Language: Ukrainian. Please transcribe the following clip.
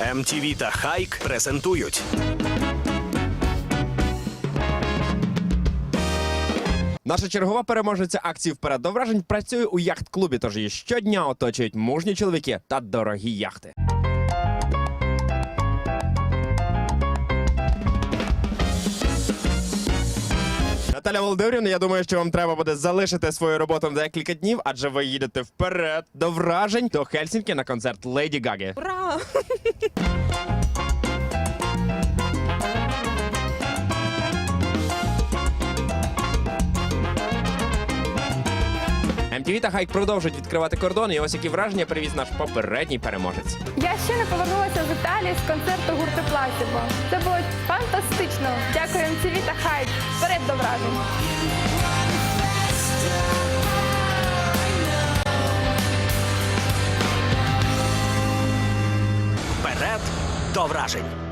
MTV та Хайк презентують Наша чергова переможниця акції вперед до вражень працює у яхт-клубі, тож її щодня оточують мужні чоловіки та дорогі яхти. Наталя Володимирівна, я думаю, що вам треба буде залишити свою роботу на декілька днів, адже ви їдете вперед до вражень до Хельсінки на концерт Леді Гаги. Ура! MTV та Хайк продовжують відкривати кордони. І ось які враження привіз наш попередній переможець. Я ще не повернулася з Італії з концерту гурту Пласібо. Це було фантастично. Дякую MTV та Хайп. Вперед до вражень. вперед до вражень.